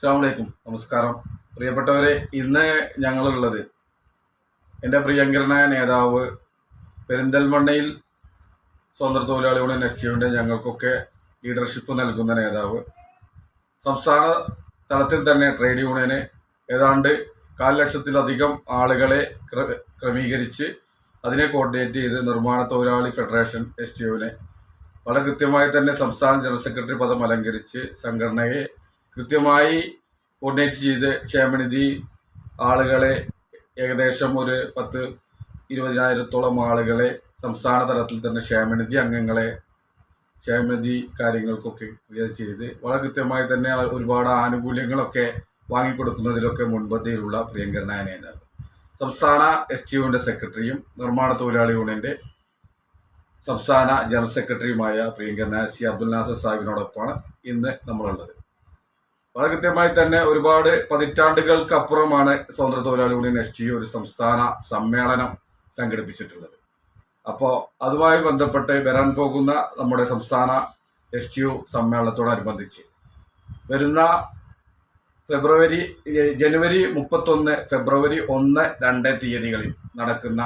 അസ്സാമലൈക്കും നമസ്കാരം. പ്രിയപ്പെട്ടവരെ ഇന്ന് ഞങ്ങളുള്ളത് എന്റെ പ്രിയങ്കരനായ നേതാവ് പെരിന്തൽമണ്ണയിൽ സ്വതന്ത്ര തൊഴിലാളി യൂണിയൻ എസ് ടിയുടെ ഞങ്ങൾക്കൊക്കെ ലീഡർഷിപ്പ് നൽകുന്ന നേതാവ്. സംസ്ഥാന തലത്തിൽ തന്നെ ട്രേഡ് യൂണിയന് ഏതാണ്ട് കാൽ ലക്ഷത്തിലധികം ആളുകളെ ക്ര- ക്രമീകരിച്ച് അതിനെ കോർഡിനേറ്റ് ചെയ്ത് നിർമ്മാണ തൊഴിലാളി ഫെഡറേഷൻ എസ് ടി വളരെ കൃത്യമായി തന്നെ സംസ്ഥാന ജനറൽ സെക്രട്ടറി പദം അലങ്കരിച്ച് സംഘടനയെ കൃത്യമായി കോർഡിനേറ്റ് ചെയ്ത് ക്ഷേമനിധി ആളുകളെ ഏകദേശം ഒരു പത്ത് ഇരുപതിനായിരത്തോളം ആളുകളെ സംസ്ഥാന തലത്തിൽ തന്നെ ക്ഷേമനിധി അംഗങ്ങളെ ക്ഷേമനിധി കാര്യങ്ങൾക്കൊക്കെ ചെയ്ത് വളരെ കൃത്യമായി തന്നെ ഒരുപാട് ആനുകൂല്യങ്ങളൊക്കെ വാങ്ങിക്കൊടുക്കുന്നതിലൊക്കെ മുൻപന്തിയിലുള്ള പ്രിയങ്കരനായ നേതാവ് സംസ്ഥാന എസ് ടി യുവിന്റെ സെക്രട്ടറിയും നിർമ്മാണ തൊഴിലാളി യൂണിയന്റെ സംസ്ഥാന ജനറൽ സെക്രട്ടറിയുമായ പ്രിയങ്കരനായ സി അബ്ദുൽ നാസർ സാഹിബിനോടൊപ്പമാണ് ഇന്ന് നമ്മളുള്ളത്. വളരെ കൃത്യമായി തന്നെ ഒരുപാട് പതിറ്റാണ്ടുകൾക്ക് അപ്പുറമാണ് സ്വതന്ത്ര തൊഴിലാളി യൂണിയൻ എസ് ടി ഒരു സംസ്ഥാന സമ്മേളനം സംഘടിപ്പിച്ചിട്ടുള്ളത്. അപ്പോൾ അതുമായി ബന്ധപ്പെട്ട് വരാൻ പോകുന്ന നമ്മുടെ സംസ്ഥാന എസ് ടി യു സമ്മേളനത്തോടനുബന്ധിച്ച് വരുന്ന ഫെബ്രുവരി ജനുവരി മുപ്പത്തൊന്ന് ഫെബ്രുവരി ഒന്ന് രണ്ട് തീയതികളിൽ നടക്കുന്ന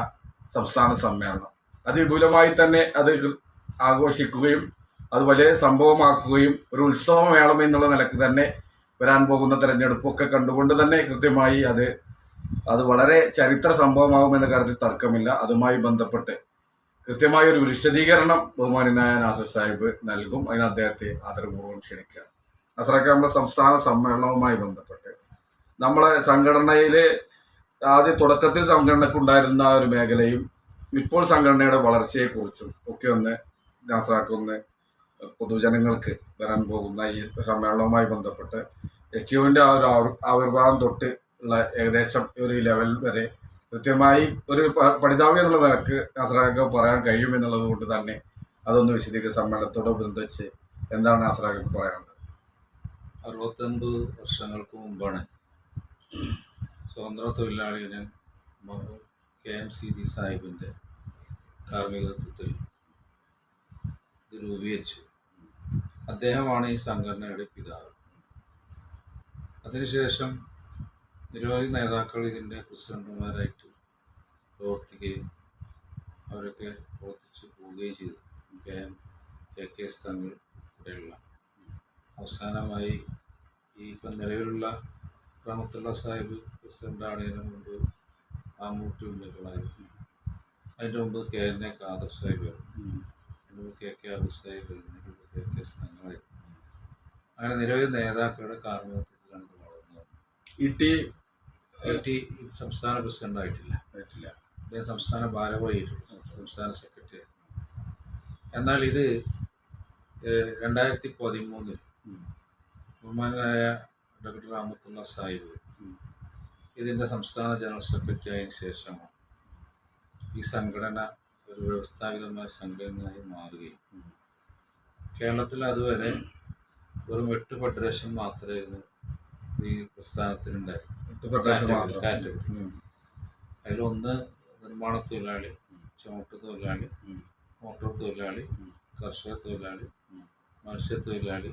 സംസ്ഥാന സമ്മേളനം. അതിവിപുലമായി തന്നെ അത് ആഘോഷിക്കുകയും അത് വലിയ സംഭവമാക്കുകയും ഒരു ഉത്സവം എന്നുള്ള നിലയ്ക്ക് തന്നെ വരാൻ പോകുന്ന തെരഞ്ഞെടുപ്പൊക്കെ കണ്ടുകൊണ്ട് തന്നെ കൃത്യമായി അത് അത് വളരെ ചരിത്ര സംഭവമാകുമെന്ന കാര്യത്തിൽ തർക്കമില്ല. അതുമായി ബന്ധപ്പെട്ട് കൃത്യമായ ഒരു വിശദീകരണം ബഹുമാനായ നാസർ സാഹിബ് നൽകും. അതിന് അദ്ദേഹത്തെ ആദരപൂർവം ക്ഷണിക്കുക നസറൊക്കെ നമ്മുടെ സംസ്ഥാന സമ്മേളനവുമായി ബന്ധപ്പെട്ട് നമ്മളെ സംഘടനയിലെ ആദ്യ തുടക്കത്തിൽ സംഘടനക്കുണ്ടായിരുന്ന ഒരു മേഖലയും ഇപ്പോൾ സംഘടനയുടെ വളർച്ചയെക്കുറിച്ചും ഒക്കെ ഒന്ന് നാസറാക്കൊന്ന് പൊതുജനങ്ങൾക്ക് വരാൻ പോകുന്ന ഈ സമ്മേളനവുമായി ബന്ധപ്പെട്ട് എസ് ടി ഒന്റെ ആ ഒരു ആവിർഭാവം തൊട്ട് ഉള്ള ഏകദേശം ഒരു ലെവൽ വരെ കൃത്യമായി ഒരു പഠിതാവ് എന്നുള്ള നിലയ്ക്ക് നാസറാക്ക് പറയാൻ കഴിയും എന്നുള്ളത് കൊണ്ട് തന്നെ അതൊന്ന് വിശദീകരിച്ച് സമ്മേളനത്തോട് ബന്ധിച്ച് എന്താണ് നാസറാക്ക് പറയാനുള്ളത്? അറുപത്തൊൻപത് വർഷങ്ങൾക്ക് മുമ്പാണ് സ്വതന്ത്ര തൊഴിലാളി യൂണിയൻ മ- കെ എം സി ദി സാഹിബിന്റെ കാർമ്മികത്വത്തിൽ ഇത് രൂപീകരിച്ചു. അദ്ദേഹമാണ് ഈ സംഘടനയുടെ പിതാവ്. അതിനുശേഷം നിരവധി നേതാക്കൾ ഇതിന്റെ പ്രസിഡന്റുമാരായിട്ട് പ്രവർത്തിക്കുകയും അവരൊക്കെ പ്രവർത്തിച്ച് പോവുകയും ചെയ്തു. K M K K S Thangal ഇവിടെയുള്ള അവസാനമായി ഈ നിലവിലുള്ള റഹമത്തുള്ള സാഹിബ് പ്രസിഡന്റ് ആണതിന് മുമ്പ് മാമ്മൂട്ടി ഉണ്ണികളായിരുന്നു അതിന്റെ മുമ്പ് K N A Khader Sahib അതിന് മുമ്പ് കെ കെ അബു സാഹിബ് അതിന് മുമ്പ് കെ കെ സ്ഥാനങ്ങളായിരുന്നു അങ്ങനെ നിരവധി നേതാക്കളുടെ വളർന്നു ഇട്ടി ടി ഐ ടി സംസ്ഥാന പ്രസിഡന്റ് ആയിട്ടില്ല ആയിട്ടില്ല അദ്ദേഹം സംസ്ഥാന ഭാരവാഹിയായിട്ടുണ്ട് സംസ്ഥാന സെക്രട്ടറി എന്നാൽ ഇത് രണ്ടായിരത്തി പതിമൂന്നിൽ. ബഹുമാനായ ഡോക്ടർ റാമത്തുള്ള സാഹിബ് ഇതിന്റെ ഇതിന്റെ സംസ്ഥാന ജനറൽ സെക്രട്ടറി ആയതിനു ശേഷമാണ് ഈ സംഘടന ഒരു വ്യവസ്ഥാപിതമായ സംഘടനയായി മാറുകയും. കേരളത്തിൽ അതുവരെ വെറും എട്ട് ഫെഡറേഷൻ മാത്രമായിരുന്നു ഈ പ്രസ്ഥാനത്തിനുണ്ടായി കാറ്റഗറി. അതിലൊന്ന് നിർമ്മാണ തൊഴിലാളി ചുമട്ട് തൊഴിലാളി മോട്ടോർ തൊഴിലാളി കർഷക തൊഴിലാളി. മത്സ്യത്തൊഴിലാളി.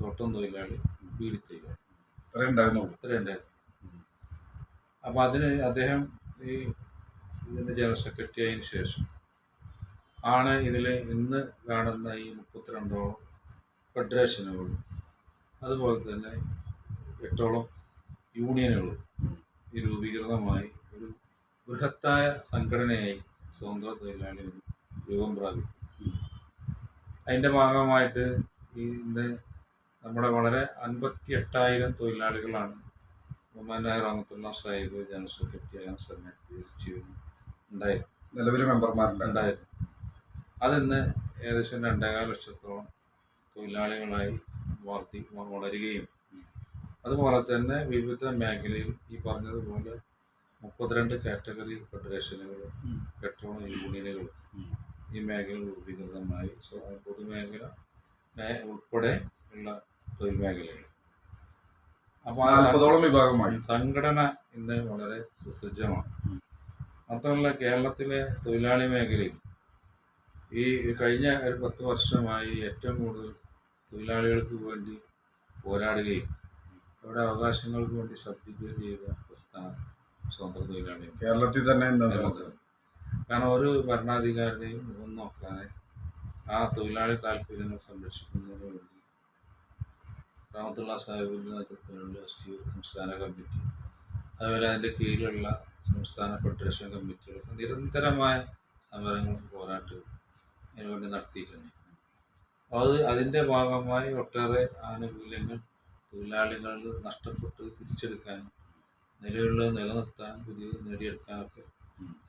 തോട്ടം തൊഴിലാളി ബീഡി തൊഴിലാളി. ഇത്ര ഉണ്ടായിരുന്നുള്ളൂ. ഇത്രയുണ്ടായിരുന്നു ഉം. അതിന് അദ്ദേഹം ഈ ഇതിന്റെ ജനറൽ സെക്രട്ടറി ആയതിനു ശേഷം ആണ് ഇതിൽ ഇന്ന് കാണുന്ന ഈ മുപ്പത്തിരണ്ടോളം ഫെഡറേഷനുകളും അതുപോലെ തന്നെ എട്ടോളം യൂണിയനുകളും ഈ രൂപീകൃതമായി ഒരു ബൃഹത്തായ സംഘടനയായി സ്വതന്ത്ര തൊഴിലാളികൾ രൂപം പ്രാപിക്കും. അതിന്റെ ഭാഗമായിട്ട് ഈ ഇന്ന് നമ്മുടെ വളരെ അൻപത്തി എട്ടായിരം തൊഴിലാളികളാണ് ബഹുമാനായ റഹമത്തുള്ള സാഹിബ് ജനറൽ സെക്രട്ടറി സമയത്ത് എസ് ടി ഉണ്ടായിരുന്നു നിലവിലെ മെമ്പർമാരുണ്ട്. ഉണ്ടായിരുന്നു അതിന്ന് ഏകദേശം രണ്ടേകാൽ ലക്ഷത്തോളം തൊഴിലാളികളായി വളർത്തി വളരുകയും അതുപോലെ തന്നെ വിവിധ മേഖലയിൽ ഈ പറഞ്ഞതുപോലെ മുപ്പത്തിരണ്ട് കാറ്റഗറി ഫെഡറേഷനുകളും പെട്രോൾ യൂണിയനുകളും ഈ മേഖലകൾ രൂപീകൃതമായി പൊതുമേഖല ഉൾപ്പെടെ ഉള്ള തൊഴിൽ മേഖലകൾ. അപ്പോൾ വിഭാഗമായി. സംഘടന ഇന്ന് വളരെ സുസജ്ജമാണ്. മാത്രമല്ല കേരളത്തിലെ തൊഴിലാളി മേഖലയിൽ ഈ കഴിഞ്ഞ ഒരു പത്ത് വർഷമായി ഏറ്റവും കൂടുതൽ തൊഴിലാളികൾക്ക് വേണ്ടി പോരാടുകയും അവരുടെ അവകാശങ്ങൾക്ക് വേണ്ടി ശബ്ദിക്കുകയും ചെയ്ത പ്രസ്ഥാനം സ്വതന്ത്ര തൊഴിലാളി കേരളത്തിൽ തന്നെ കാരണം ഒരു ഭരണാധികാരിയുടെയും മുഖം നോക്കാതെ ആ തൊഴിലാളി താല്പര്യങ്ങൾ സംരക്ഷിക്കുന്നതിന് വേണ്ടി റഹമത്തുള്ള സാഹിബിന്റെ നേതൃത്വത്തിലുള്ള എസ് ടി സംസ്ഥാന കമ്മിറ്റി അതുപോലെ അതിന്റെ കീഴിലുള്ള സംസ്ഥാന ഫെഡറേഷൻ കമ്മിറ്റികളൊക്കെ നിരന്തരമായ സമരങ്ങളും പോരാട്ടവും അതിനുവേണ്ടി നടത്തിയിട്ടുണ്ട്. അത് അതിന്റെ ഭാഗമായി ഒട്ടേറെ ആനുകൂല്യങ്ങൾ തൊഴിലാളികളിൽ നഷ്ടപ്പെട്ട് തിരിച്ചെടുക്കാനും നിലവിലുള്ളത് നിലനിർത്താൻ പുതിയത് നേടിയെടുക്കാനൊക്കെ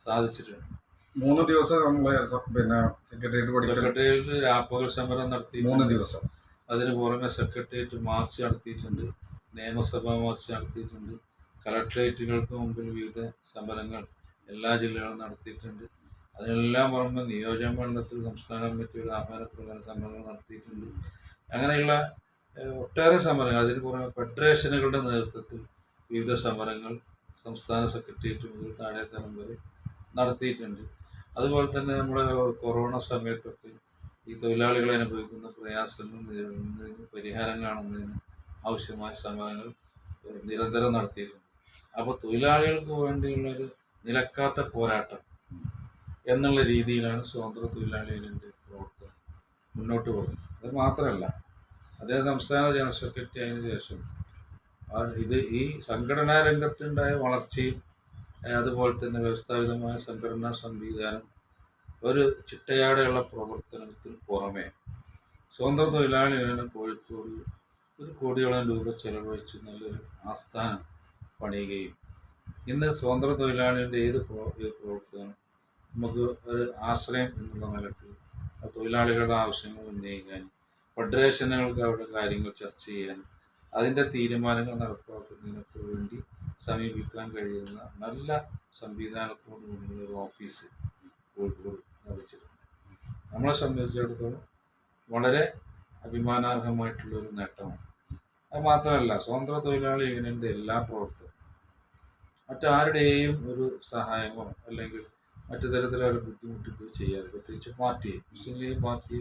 സാധിച്ചിട്ടുണ്ട്. മൂന്ന് ദിവസം നമ്മൾ പിന്നെ സെക്രട്ടേറിയറ്റ് സെക്രട്ടേറിയറ്റ് രാപ്പകൽ സമരം നടത്തി മൂന്ന് ദിവസം. അതിന് പുറമെ സെക്രട്ടേറിയറ്റ് മാർച്ച് നടത്തിയിട്ടുണ്ട്. നിയമസഭാ മാർച്ച് നടത്തിയിട്ടുണ്ട്. കളക്ട്രേറ്റുകൾക്ക് മുമ്പിൽ വിവിധ സമരങ്ങൾ എല്ലാ ജില്ലകളും നടത്തിയിട്ടുണ്ട്. അതിനെല്ലാം പുറമെ നിയോജക മണ്ഡലത്തിൽ സംസ്ഥാന കമ്മിറ്റിയുടെ ആഹ്വാനപ്രകാരം സമരങ്ങൾ നടത്തിയിട്ടുണ്ട്. അങ്ങനെയുള്ള ഒട്ടേറെ സമരങ്ങൾ അതിന് പുറമെ ഫെഡറേഷനുകളുടെ നേതൃത്വത്തിൽ വിവിധ സമരങ്ങൾ സംസ്ഥാന സെക്രട്ടേറിയറ്റ് മുതൽ താഴെ തലം വരെ നടത്തിയിട്ടുണ്ട്. അതുപോലെ തന്നെ നമ്മുടെ കൊറോണ സമയത്തൊക്കെ ഈ തൊഴിലാളികൾ അനുഭവിക്കുന്ന പ്രയാസങ്ങൾ നേരിടുന്നതിന് പരിഹാരം കാണുന്നതിന് ആവശ്യമായ സമരങ്ങൾ നിരന്തരം നടത്തിയിട്ടുണ്ട്. അപ്പോൾ തൊഴിലാളികൾക്ക് വേണ്ടിയുള്ളൊരു നിലക്കാത്ത പോരാട്ടം എന്നുള്ള രീതിയിലാണ് സ്വതന്ത്ര തൊഴിലാളികളുടെ പ്രവർത്തനം മുന്നോട്ട് പോകുന്നത്. അത് മാത്രമല്ല അദ്ദേഹം സംസ്ഥാന ജനറൽ സെക്രട്ടറി ആയതിനു ശേഷം ഇത് ഈ സംഘടനാ രംഗത്തുണ്ടായ വളർച്ചയും അതുപോലെ തന്നെ വ്യവസ്ഥാപിതമായ സംഘടനാ സംവിധാനം ഒരു ചിട്ടയാടെയുള്ള പ്രവർത്തനത്തിന് പുറമെ സ്വതന്ത്ര തൊഴിലാളി യൂണിയൻ കോഴിക്കോട് ഒരു കോടിയോളം രൂപ ചെലവഴിച്ച് നല്ലൊരു ആസ്ഥാനം പണിയുകയും ഇന്ന് സ്വതന്ത്ര തൊഴിലാളിയുടെ ഏത് പ്രവർത്തനം നമുക്ക് ഒരു ആശ്രയം എന്നുള്ള നിലയ്ക്ക് തൊഴിലാളികളുടെ ആവശ്യങ്ങൾ ഉന്നയിക്കാനും ഫെഡറേഷനുകൾക്ക് അവിടെ കാര്യങ്ങൾ ചർച്ച ചെയ്യാനും അതിന്റെ തീരുമാനങ്ങൾ നടപ്പാക്കുന്നതിനൊക്കെ വേണ്ടി സമീപിക്കാൻ കഴിയുന്ന നല്ല സംവിധാനത്തോടു കൂടിയുള്ള ഒരു ഓഫീസ് കോഴിക്കോട് ലഭിച്ചിട്ടുണ്ട് നമ്മളെ സംബന്ധിച്ചിടത്തോളം വളരെ അഭിമാനാർഹമായിട്ടുള്ള ഒരു നേട്ടമാണ്. അത് മാത്രമല്ല സ്വതന്ത്ര തൊഴിലാളി യൂണിയന്റെ എല്ലാ പ്രവർത്തനവും മറ്റാരുടെയും ഒരു സഹായമോ അല്ലെങ്കിൽ മറ്റു തരത്തിലൊരു ബുദ്ധിമുട്ടുകയോ ചെയ്യാതെ പ്രത്യേകിച്ച് പാർട്ടിയെ മുസ്ലിം ലീഗ് പാർട്ടി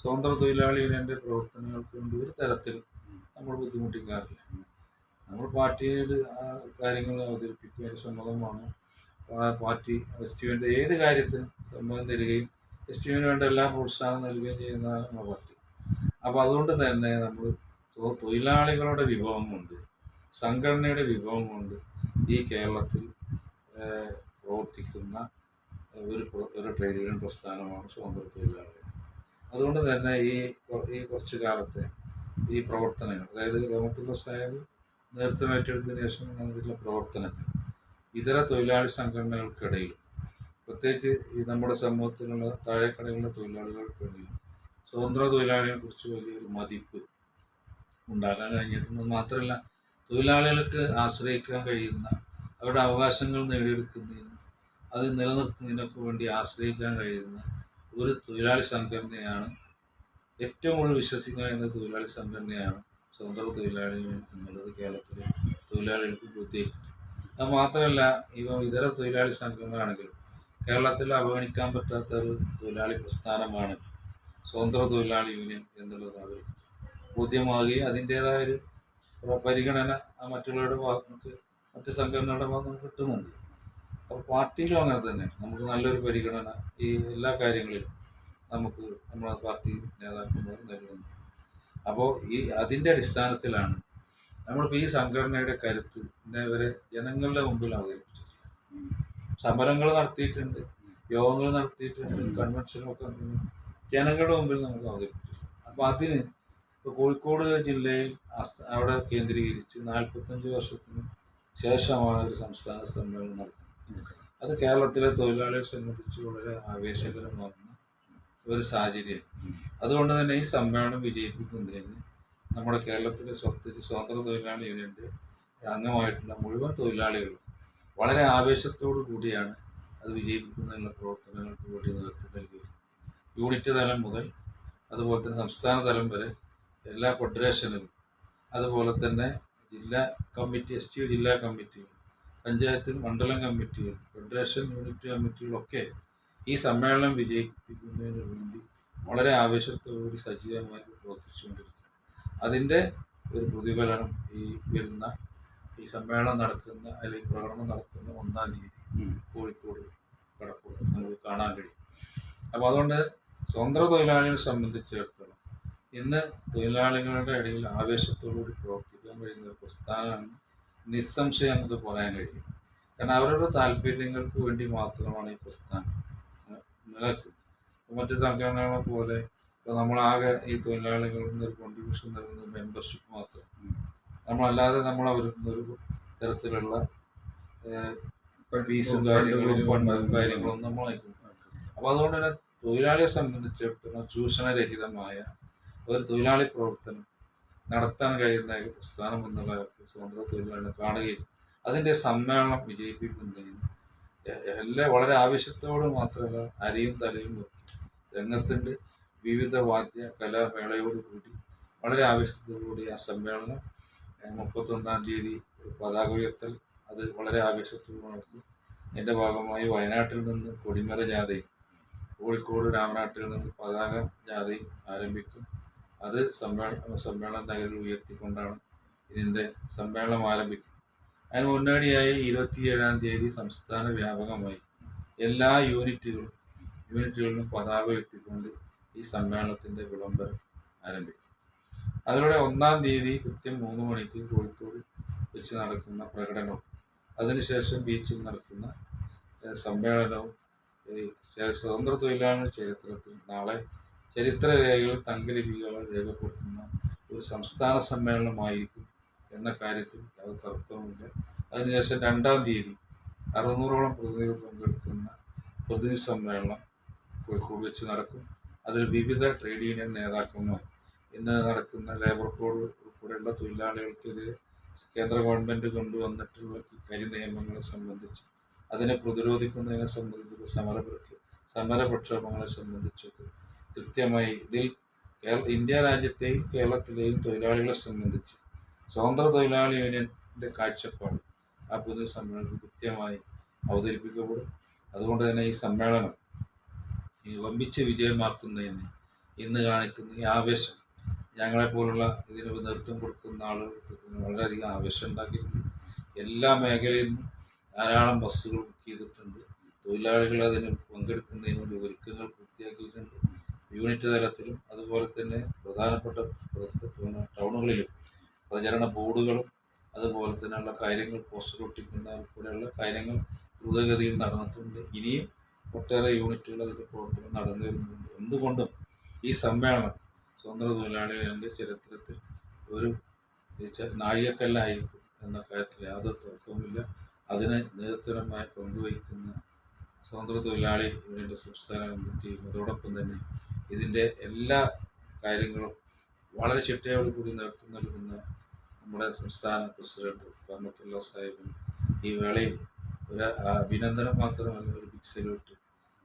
സ്വതന്ത്ര തൊഴിലാളി യൂണിയന്റെ പ്രവർത്തനങ്ങൾക്ക് വേണ്ടി ഒരു തരത്തിലും നമ്മൾ ബുദ്ധിമുട്ടിക്കാറില്ല. നമ്മൾ പാർട്ടിയിൽ ആ കാര്യങ്ങൾ അവതരിപ്പിക്കാൻ സമ്മതമാണ്. പാർട്ടി എസ് ടി യുവിന്റെ ഏത് കാര്യത്തിനും സമ്മതം തരികയും എസ് ടി യുവിന് വേണ്ട എല്ലാ പ്രോത്സാഹനം നൽകുകയും ചെയ്യുന്നതാണ് നമ്മുടെ പാർട്ടി. അപ്പോൾ അതുകൊണ്ട് തന്നെ നമ്മൾ തൊഴിലാളികളുടെ വിഭവം കൊണ്ട് സംഘടനയുടെ വിഭവം കൊണ്ട് ഈ കേരളത്തിൽ പ്രവർത്തിക്കുന്ന ഒരു ഒരു ട്രേഡ് യൂണിയൻ പ്രസ്ഥാനമാണ് സ്വതന്ത്ര തൊഴിലാളികൾ. അതുകൊണ്ട് തന്നെ ഈ ഈ കുറച്ചു കാലത്തെ ഈ പ്രവർത്തനങ്ങൾ അതായത് റഹമത്തുള്ള സാഹിബ് നേതൃത്വം ഏറ്റെടുത്തതിന് ശേഷം നടന്നിട്ടുള്ള പ്രവർത്തനങ്ങൾ ഇതര തൊഴിലാളി സംഘടനകൾക്കിടയിൽ പ്രത്യേകിച്ച് ഈ നമ്മുടെ സമൂഹത്തിലുള്ള താഴെക്കടയിലുള്ള തൊഴിലാളികൾക്കിടയിൽ സ്വതന്ത്ര തൊഴിലാളികളെ കുറിച്ച് വലിയൊരു മതിപ്പ് ഉണ്ടാക്കാൻ കഴിഞ്ഞിട്ടുണ്ട്. മാത്രമല്ല തൊഴിലാളികൾക്ക് ആശ്രയിക്കാൻ കഴിയുന്ന അവരുടെ അവകാശങ്ങൾ നേടിയെടുക്കുന്നതിനും അത് നിലനിർത്തുന്നതിനൊക്കെ വേണ്ടി ആശ്രയിക്കാൻ കഴിയുന്ന ഒരു തൊഴിലാളി സംഘടനയാണ് ഏറ്റവും കൂടുതൽ വിശ്വസിക്കുക എന്ന തൊഴിലാളി സംഘടനയാണ് സ്വതന്ത്ര തൊഴിലാളികൾ എന്നുള്ളത് കേരളത്തിലെ തൊഴിലാളികൾക്ക് ബോധ്യമായിട്ടുണ്ട്. അത് മാത്രമല്ല ഇവ ഇതര തൊഴിലാളി സംഘടനയാണെങ്കിലും കേരളത്തിൽ അവഗണിക്കാൻ പറ്റാത്ത ഒരു തൊഴിലാളി പ്രസ്ഥാനമാണ് സ്വതന്ത്ര തൊഴിലാളി യൂണിയൻ എന്നുള്ളത് അവർക്ക് ബോധ്യമാകുകയും അതിന്റേതായ ഒരു പരിഗണന മറ്റുള്ളവരുടെ ഭാഗത്ത് മറ്റ് സംഘടനകളുടെ ഭാഗത്ത് കിട്ടുന്നുണ്ട്. അപ്പോൾ പാർട്ടിയിലും അങ്ങനെ തന്നെ. നമുക്ക് നല്ലൊരു പരിഗണന ഈ എല്ലാ കാര്യങ്ങളിലും നമുക്ക് നമ്മുടെ പാർട്ടി നേതാക്കന്മാർ നൽകുന്നു. അപ്പോൾ ഈ അതിന്റെ അടിസ്ഥാനത്തിലാണ് നമ്മളിപ്പോൾ ഈ സംഘടനയുടെ കരുത്ത് ഇന്നേവരെ ജനങ്ങളുടെ മുമ്പിൽ അവതരിപ്പിച്ചിട്ടില്ല. സമരങ്ങൾ നടത്തിയിട്ടുണ്ട് യോഗങ്ങൾ നടത്തിയിട്ടുണ്ട് കൺവെൻഷനൊക്കെ ജനങ്ങളുടെ മുമ്പിൽ നമുക്ക് അവതരിപ്പിച്ചു അപ്പോൾ അതിന് ഇപ്പോൾ കോഴിക്കോട് ജില്ലയിൽ അവിടെ കേന്ദ്രീകരിച്ച് നാൽപ്പത്തഞ്ച് വർഷത്തിന് ശേഷമാണ് ഒരു സംസ്ഥാന സമ്മേളനം നടക്കുന്നത്. അത് കേരളത്തിലെ തൊഴിലാളിയെ സംബന്ധിച്ച് വളരെ ആവേശകരമാകുന്ന ഒരു സാഹചര്യം അതുകൊണ്ട് തന്നെ ഈ സമ്മേളനം വിജയിപ്പിക്കുന്നതിന് നമ്മുടെ കേരളത്തിലെ സ്വത്ത് സ്വതന്ത്ര തൊഴിലാളി യൂണിയന്റെ അംഗമായിട്ടുള്ള മുഴുവൻ തൊഴിലാളികളും വളരെ ആവേശത്തോടു കൂടിയാണ് അത് വിജയിപ്പിക്കുന്നതിനുള്ള പ്രവർത്തനങ്ങൾക്ക് വേണ്ടി നേതൃത്വം നൽകിയത് യൂണിറ്റ് തലം മുതൽ അതുപോലെ തന്നെ സംസ്ഥാന തലം വരെ എല്ലാ ഫെഡറേഷനുകളും അതുപോലെ തന്നെ ജില്ലാ കമ്മിറ്റി എസ് ടി ജില്ലാ കമ്മിറ്റികൾ പഞ്ചായത്ത് മണ്ഡലം കമ്മിറ്റിയും ഫെഡറേഷൻ യൂണിറ്റ് കമ്മിറ്റികളൊക്കെ ഈ സമ്മേളനം വിജയിപ്പിക്കുന്നതിന് വേണ്ടി വളരെ ആവേശത്തോടുകൂടി സജീവമായി പ്രവർത്തിച്ചുകൊണ്ടിരിക്കുക അതിന്റെ ഒരു പ്രതിഫലനം ഈ വരുന്ന ഈ സമ്മേളനം നടക്കുന്ന അല്ലെങ്കിൽ പ്രകടനം നടക്കുന്ന ഒന്നാം തീയതി കോഴിക്കോട് കടപ്പുറത്ത് നമുക്ക് കാണാൻ കഴിയും. അപ്പോൾ അതുകൊണ്ട് സ്വതന്ത്ര തൊഴിലാളികളെ സംബന്ധിച്ചിടത്തോളം ഇന്ന് തൊഴിലാളികളുടെ ഇടയിൽ ആവേശത്തോടുകൂടി പ്രവർത്തിക്കാൻ കഴിയുന്ന ഒരു പ്രസ്ഥാനമാണ് നിസ്സംശയം നമുക്ക് പറയാൻ കഴിയും. കാരണം അവരുടെ താല്പര്യങ്ങൾക്ക് വേണ്ടി മാത്രമാണ് ഈ പ്രസ്ഥാനം. നിലനിൽക്കുന്നത്. മറ്റു സംഘടനകളെ പോലെ ഇപ്പോൾ നമ്മളാകെ ഈ തൊഴിലാളികളിൽ നിന്ന് ഒരു കോൺട്രിബ്യൂഷൻ നൽകുന്നത് മെമ്പർഷിപ്പ് മാത്രം. നമ്മളല്ലാതെ നമ്മൾ അവരിൽ ഒരു തരത്തിലുള്ള ഫീസും കാര്യങ്ങളും കാര്യങ്ങളും നമ്മൾ അപ്പോൾ അതുകൊണ്ട് തന്നെ തൊഴിലാളിയെ സംബന്ധിച്ചിടത്തോളം ചൂഷണരഹിതമായ ഒരു തൊഴിലാളി പ്രവർത്തനം നടത്താൻ കഴിയുന്ന ഒരു പ്രസ്ഥാനം എന്നുള്ള സ്വതന്ത്ര തൊഴിലാളികളെ കാണുകയും അതിന്റെ സമ്മേളനം വിജയിപ്പിക്കുന്നതിന് എല്ലാ വളരെ ആവശ്യത്തോട് മാത്രമല്ല അരിയും തലയും നോക്കി. രംഗത്തിന്റെ വിവിധ വാദ്യ കലാമേളയോട് കൂടി വളരെ ആവേശത്തോടുകൂടി ആ സമ്മേളനം മുപ്പത്തൊന്നാം തീയതി പതാക ഉയർത്തൽ അത് വളരെ ആവേശത്തോട് നടക്കും. എന്റെ ഭാഗമായി വയനാട്ടിൽ നിന്ന് കൊടിമര ജാഥയും കോഴിക്കോട് രാമനാട്ടിൽ നിന്ന് പതാക ജാഥയും ആരംഭിക്കും. അത് സമ്മേളന സമ്മേളന നഗരിൽ ഉയർത്തിക്കൊണ്ടാണ് ഇതിന്റെ സമ്മേളനം ആരംഭിക്കുന്നത് അതിന് മുന്നോടിയായി ഇരുപത്തിയേഴാം തീയതി സംസ്ഥാന വ്യാപകമായി എല്ലാ യൂണിറ്റുകളും യൂണിറ്റുകളിലും പതാക ഉയർത്തിക്കൊണ്ട് ഈ സമ്മേളനത്തിന്റെ വിളംബരം ആരംഭിക്കും. അതിലൂടെ ഒന്നാം തീയതി കൃത്യം മൂന്ന് മണിക്ക് കോഴിക്കോട് വെച്ച് നടക്കുന്ന പ്രകടനവും അതിനുശേഷം ബീച്ചിൽ നടക്കുന്ന സമ്മേളനവും സ്വതന്ത്ര തൊഴിലാളികളുടെ ചരിത്രത്തിൽ നാളെ ചരിത്രരേഖകൾ തങ്കലിപികളെ രേഖപ്പെടുത്തുന്ന ഒരു സംസ്ഥാന സമ്മേളനമായിരിക്കും എന്ന കാര്യത്തിൽ അത് തർക്കവുമില്ല. അതിനുശേഷം രണ്ടാം തീയതി അറുന്നൂറോളം പ്രതിനിധികൾ പങ്കെടുക്കുന്ന പ്രതിനിധി സമ്മേളനം കോഴിക്കോട് വെച്ച് നടക്കും. അതിൽ വിവിധ ട്രേഡ് യൂണിയൻ നേതാക്കന്മാർ ഇന്ന് നടക്കുന്ന ലേബർ കോഡ് ഉൾപ്പെടെയുള്ള തൊഴിലാളികൾക്കെതിരെ കേന്ദ്ര ഗവൺമെന്റ് കൊണ്ടുവന്നിട്ടുള്ള കരി നിയമങ്ങളെ സംബന്ധിച്ച് അതിനെ പ്രതിരോധിക്കുന്നതിനെ സംബന്ധിച്ചുള്ള സമര സമര പ്രക്ഷോഭങ്ങളെ സംബന്ധിച്ചൊക്കെ കൃത്യമായി ഇതിൽ ഇന്ത്യ രാജ്യത്തെയും കേരളത്തിലെയും തൊഴിലാളികളെ സംബന്ധിച്ച് സ്വതന്ത്ര തൊഴിലാളി യൂണിയന്റെ കാഴ്ചപ്പാട് ആ പൊതു സമ്മേളനത്തിൽ കൃത്യമായി അവതരിപ്പിക്കപ്പെടും. അതുകൊണ്ട് തന്നെ ഈ സമ്മേളനം ഈ വമ്പിച്ച് വിജയമാക്കുന്നതിന് ഇന്ന് കാണിക്കുന്ന ഈ ആവേശം ഞങ്ങളെപ്പോലുള്ള ഇതിന് നേതൃത്വം കൊടുക്കുന്ന ആളുകൾക്ക് വളരെയധികം ആവേശം ഉണ്ടാക്കിയിട്ടുണ്ട്. എല്ലാ മേഖലയിൽ നിന്നും ധാരാളം ബസ്സുകൾ ബുക്ക് ചെയ്തിട്ടുണ്ട്. തൊഴിലാളികൾ അതിന് പങ്കെടുക്കുന്നതിന് വേണ്ടി ഒരുക്കങ്ങൾ പൂർത്തിയാക്കിയിട്ടുണ്ട്. യൂണിറ്റ് തലത്തിലും അതുപോലെ തന്നെ പ്രധാനപ്പെട്ട ടൗണുകളിലും പ്രചരണ ബോർഡുകളും അതുപോലെ തന്നെയുള്ള കാര്യങ്ങൾ പോസ്റ്റർ ഒട്ടിക്കുന്ന പോലെയുള്ള കാര്യങ്ങൾ ദ്രുതഗതിയിൽ നടന്നിട്ടുണ്ട്. ഇനിയും ഒട്ടേറെ യൂണിറ്റുകൾ അതിന്റെ പ്രവർത്തനം നടന്നു വരുന്നുണ്ട്. എന്തുകൊണ്ടും ഈ സമ്മേളനം സ്വതന്ത്ര തൊഴിലാളികളുടെ ചരിത്രത്തിൽ ഒരു നാഴികക്കല്ലായിരിക്കും എന്ന കാര്യത്തിൽ യാതൊരു തർക്കവുമില്ല. അതിന് നിരന്തരമായി പങ്കുവഹിക്കുന്ന സ്വതന്ത്ര തൊഴിലാളി യൂണിയന്റെ സംസ്ഥാന കമ്മിറ്റിയും അതോടൊപ്പം തന്നെ ഇതിന്റെ എല്ലാ കാര്യങ്ങളും വളരെ ചിട്ടയോട് കൂടി നേതൃത്വം നൽകുന്ന നമ്മുടെ സംസ്ഥാന പ്രസിഡന്റ് റഹമത്തുള്ള സാഹിബിന് ഈ വേളയിൽ ഒരു അഭിനന്ദനം മാത്രമല്ല ഒരു ബിഗ് സല്യൂട്ട്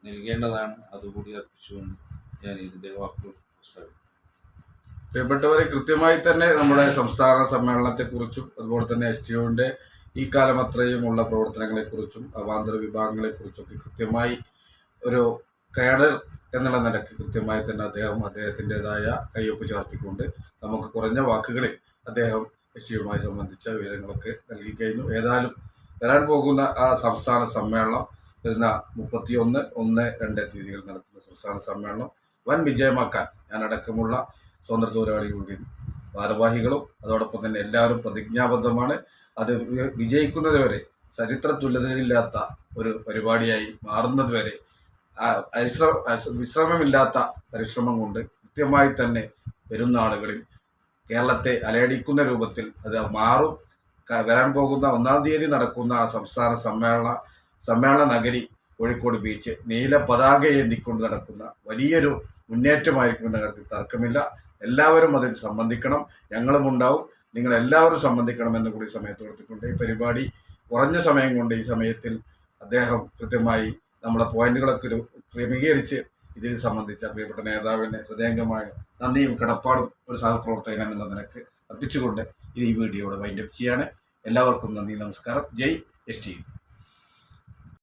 നൽകേണ്ടതാണ്. അതുകൂടി അർപ്പിച്ചുകൊണ്ട് ഞാൻ ഇതിന്റെ വാക്കുകൾ അവസാനിപ്പിക്കുന്നു. പ്രിയപ്പെട്ടവരെ കൃത്യമായി തന്നെ നമ്മുടെ സംസ്ഥാന സമ്മേളനത്തെക്കുറിച്ചും അതുപോലെ തന്നെ എസ് ടി ഈ കാലം അത്രയുമുള്ള പ്രവർത്തനങ്ങളെക്കുറിച്ചും അവാന്തര വിഭാഗങ്ങളെക്കുറിച്ചൊക്കെ കൃത്യമായി ഒരു കേഡർ എന്നുള്ള നിലയ്ക്ക് കൃത്യമായി തന്നെ അദ്ദേഹം അദ്ദേഹത്തിന്റെതായ കയ്യൊപ്പ് ചേർത്തിക്കൊണ്ട് നമുക്ക് കുറഞ്ഞ വാക്കുകളിൽ അദ്ദേഹം കൃഷിയുമായി സംബന്ധിച്ച വിവരങ്ങളൊക്കെ നൽകി കഴിഞ്ഞു. ഏതായാലും വരാൻ പോകുന്ന ആ സംസ്ഥാന സമ്മേളനം വരുന്ന മുപ്പത്തിയൊന്ന് ഒന്ന് രണ്ട് തീയതികൾ നടക്കുന്ന സംസ്ഥാന സമ്മേളനം വൻ വിജയമാക്കാൻ ഞാനടക്കമുള്ള സ്വതന്ത്ര തൊഴിലാളികളുടെയും ഭാരവാഹികളും അതോടൊപ്പം തന്നെ എല്ലാവരും പ്രതിജ്ഞാബദ്ധമാണ്. അത് വിജയിക്കുന്നതുവരെ ചരിത്ര തുല്യതയില്ലാത്ത ഒരു പരിപാടിയായി മാറുന്നത് വിശ്രമമില്ലാത്ത പരിശ്രമം കൊണ്ട് കൃത്യമായി തന്നെ വരുന്ന ആളുകളിൽ കേരളത്തെ അലയടിക്കുന്ന രൂപത്തിൽ അത് മാറും. വരാൻ പോകുന്ന ഒന്നാം തീയതി നടക്കുന്ന സംസ്ഥാന സമ്മേളന സമ്മേളന നഗരി കോഴിക്കോട് ബീച്ച് നീല പതാക ഏന്തിക്കൊണ്ട് നടക്കുന്ന വലിയൊരു മുന്നേറ്റമായിരിക്കുമെന്ന കാര്യത്തിൽ തർക്കമില്ല. എല്ലാവരും അതിൽ സംബന്ധിക്കണം. ഞങ്ങളും ഉണ്ടാവും. നിങ്ങൾ എല്ലാവരും സംബന്ധിക്കണമെന്ന് കൂടി സമയത്ത് കൊടുത്തിട്ടുണ്ട് ഈ പരിപാടി കുറഞ്ഞ സമയം കൊണ്ട് ഈ സമയത്തിൽ അദ്ദേഹം കൃത്യമായി നമ്മുടെ പോയിന്റുകളൊക്കെ ഒരു ക്രമീകരിച്ച് ഇതിന് സംബന്ധിച്ച പ്രിയപ്പെട്ട നേതാവിന് ഹൃദയംഗമായ നന്ദിയും കടപ്പാടും ഒരു സഹപ്രവർത്തകൻ എന്നുള്ള നിലയ്ക്ക് അർപ്പിച്ചുകൊണ്ട് ഈ വീഡിയോയുടെ വൈൻഡപ്പ് ചെയ്യാണ്. എല്ലാവർക്കും നന്ദി നമസ്കാരം. ജയ് എസ് ടി.